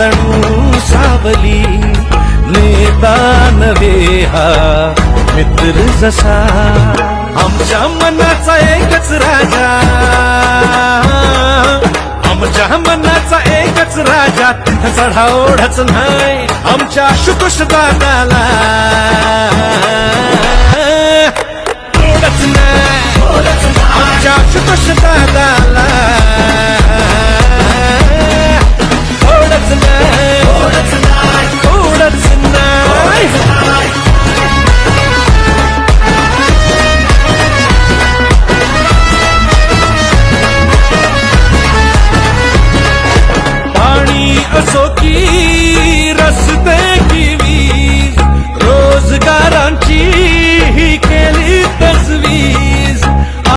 जणू सावली नेता नवे हा मित्र जसा. आमच्या मनाचा एकच राजा. आमच्या मनाचा एकच राजा. चढा ओढच नाही आमच्या शुकुश दादाला. ओढच नाही. आमच्या शुकुश दादा असो की रस्ते की